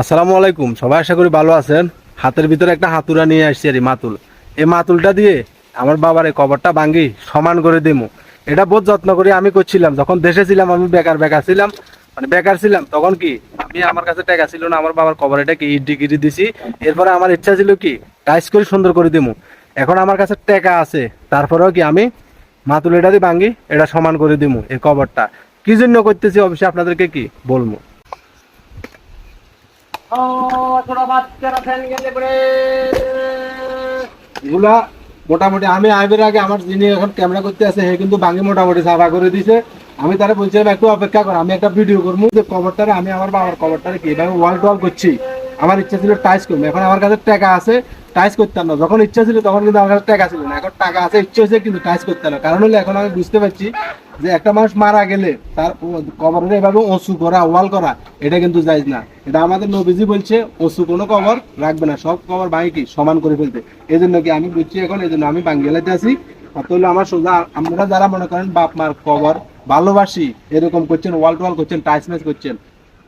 আসসালামু আলাইকুম। সবাই আশা করি ভালো আছেন। হাতের ভিতরে একটা হাতুড়া নিয়ে আসছি আর মাতুল। এই মাতুলটা দিয়ে আমার বাবার এই কবরটা ভাঙ্গি, সমান করে দেবো এটা বহুত যত্ন করে, আমি করছিলাম। যখন দেশে ছিলাম, আমি বেকার বেকার ছিলাম। মানে বেকার ছিলাম, তখন কি? আমি আমার কাছে টাকা ছিল না, আমার বাবার কবর এটা কি ইট ডিগ্রি দিছি। এরপরে আমার ইচ্ছা ছিল কি? টাইস করে সুন্দর করে দেবো এখন আমার কাছে টাকা আছে। তারপরেও কি আমি মাতুল এটা দিয়ে ভাঙ্গি, এটা সমান করে দিবো এই কবরটা। কি জন্য করতেছি, অবশ্যই আপনাদেরকে কি বলব? মোটামুটি আমি আইবের আগে আমার যিনি এখন ক্যামেরা করতে আছে কিন্তু মোটামুটি সাফা করে দিছে। আমি তারা বলছিলাম একটু অপেক্ষা আমি একটা ভিডিও করব যে আমি আমার বাবার কভারটারে কীভাবে ওয়াল টোয়াল করছি। আমার ইচ্ছা ছিল টাইস করব এখন আমার কাছে টাকা আছে টাইস করতাম না যখন ইচ্ছা ছিল, তখন কিন্তু আমার কাছে টাকা ছিল না। এখন টাকা আছে, ইচ্ছা হয়েছে কিন্তু টাইস করতে না কারণ হলো, এখন আমি বুঝতে পারছি যে একটা মানুষ মারা গেলে তার কবরের এভাবে অসু করা ওয়াল করা, এটা কিন্তু যাইজ না। এটা আমাদের নবীজি বলছে অসু কোনো কবর রাখবে না, সব কবর কি সমান করে ফেলতে এই জন্য কি আমি বুঝছি এখন এই জন্য আমি বাঙ্গেলাতে আছি। তাহলে আমার সোজা, আমরা যারা মনে করেন বাপ, মার কবর ভালোবাসি, এরকম করছেন, ওয়াল টোয়াল করছেন টাইস ম্যাচ করছেন,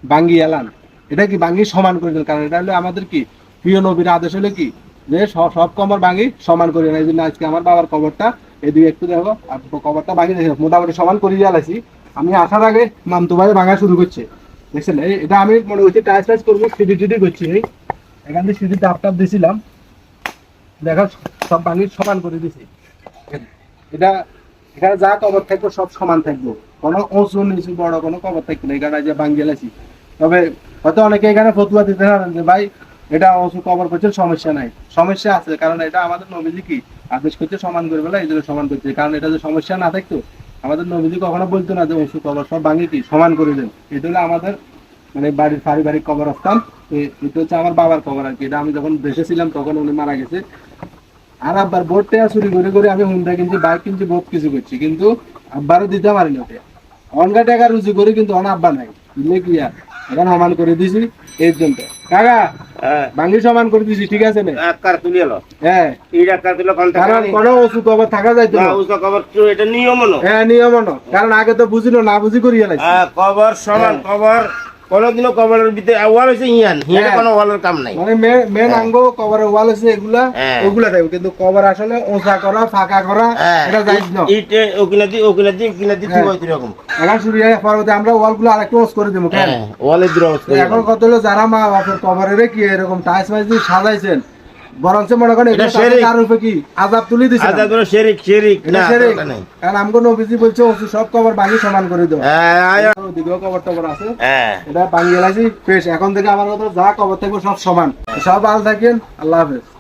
বাঙ্গি এলান, এটা কি বাঙ্গি সমান করে দেন কারণ এটা হলো আমাদের কি, প্রিয় নবীর আদেশ হলে কি, যে সব কবর ভাঙি সমান করে না এই জন্য আজকে আমার বাবার কবরটা এদিকে একটু দেখো, আর কবরটা ভাঙি দেখো মোটামুটি সমান করে জ্বালাইছি আমি আসার আগে মামতু ভাই ভাঙা শুরু করছে। দেখছেন? এটা আমি মনে করছি টাইস টাইস করব, সিডি টিডি করছি, এই। এখান থেকে সিডি টাপ টাপ দিছিলাম। দেখো, সব ভাঙি সমান করে দিছি। এটা, এখানে যা কবর থাকবে সব সমান থাকবে। কোনো উঁচু নিচু, বড় কোনো কবর থাকবে না। এখানে যে ভাঙ গেলেছি তবে হয়তো অনেকে এখানে ফতুয়া দিতে পারেন যে, ভাই এটা উঁচু কবর করছে, সমস্যা নাই। সমস্যা আছে, কারণ এটা আমাদের নবীজি কি? আদেশ করছে সমান করে বলে এই জন্য সমান করছে। কারণ এটা যে সমস্যা না থাকতো, আমাদের নবীজি কখনো বলতো না যে উঁচু কবর সব ভাঙি কি? সমান করে দেন। এটা আমাদের মানে বাড়ির পারিবারিক এটা হচ্ছে আমার বাবার কবর আর কি। এটা আমি যখন দেশে ছিলাম তখন উনি মারা গেছে। আর আব্বার টেয়া চুরি করে করে আমি হুন্ডা কিনছি, বাইক কিনছি, বহুত কিছু করছি। কিন্তু আব্বারও দিতে পারিনি অনগা টাকা রুজি করে কিন্তু অন আব্বা নাই। বুঝলে কি আর? এখন সমান করে দিছি। এর জন্য কাকা হ্যাঁ। বাঙ্গি সমান করে দিছি ঠিক আছে না? আকার তুলি এলো? হ্যাঁ। এই আকার তুলে কারণ কোনো ওষুধ থাকা যাইতো না। কবর তো এটা নিয়ম হ্যাঁ নিয়ম না। কারণ আগে তো বুঝিল না বুঝি করিয়া হ্যাঁ, কবর সমান কবর। কোনদিনও কভারের ভিতরে ওয়াল ইয়ান হ্যাঁ। কোনো ওয়ালের কাম নাই। মানে মেন আঙ্গ কভারের ওয়াল আছে এগুলা হ্যাঁ। ওগুলা থাকবে। কিন্তু কভার আসলে ওসা করা ফাঁকা করা হ্যাঁ। এটা না ইটে ওগুলা দি ওগুলা দি ওগুলা দি হ্যাঁ। ঠিক এখন শুরু হয়ে পরবর্তী আমরা ওয়ালগুলো আরেকটু ওস করে দেবো কেন? হ্যাঁ অবস্থা এখন কত হলো যারা মা বাপের কভারের কি এরকম টাইস মাইস দিয়ে সাজাইছেন বরঞ্চ মনে করেন তার রূপে কি আজাব তুলি দিছে আজাব শেরিক শেরিক। না শেরিক। নাই। কারণ আমগো নবীজি বলছে ওসু সব কবর ভাঙি সমান করে দাও। হ্যাঁ আয়- ওদিকেও কভার আছে। হ্যাঁ। এটা ভাঙিয়ে গেলাছি পেশ। এখন থেকে আমার কথা যা কবর থাকবে সব সমান। সব ভালো থাকেন। আল্লাহ হাফেজ।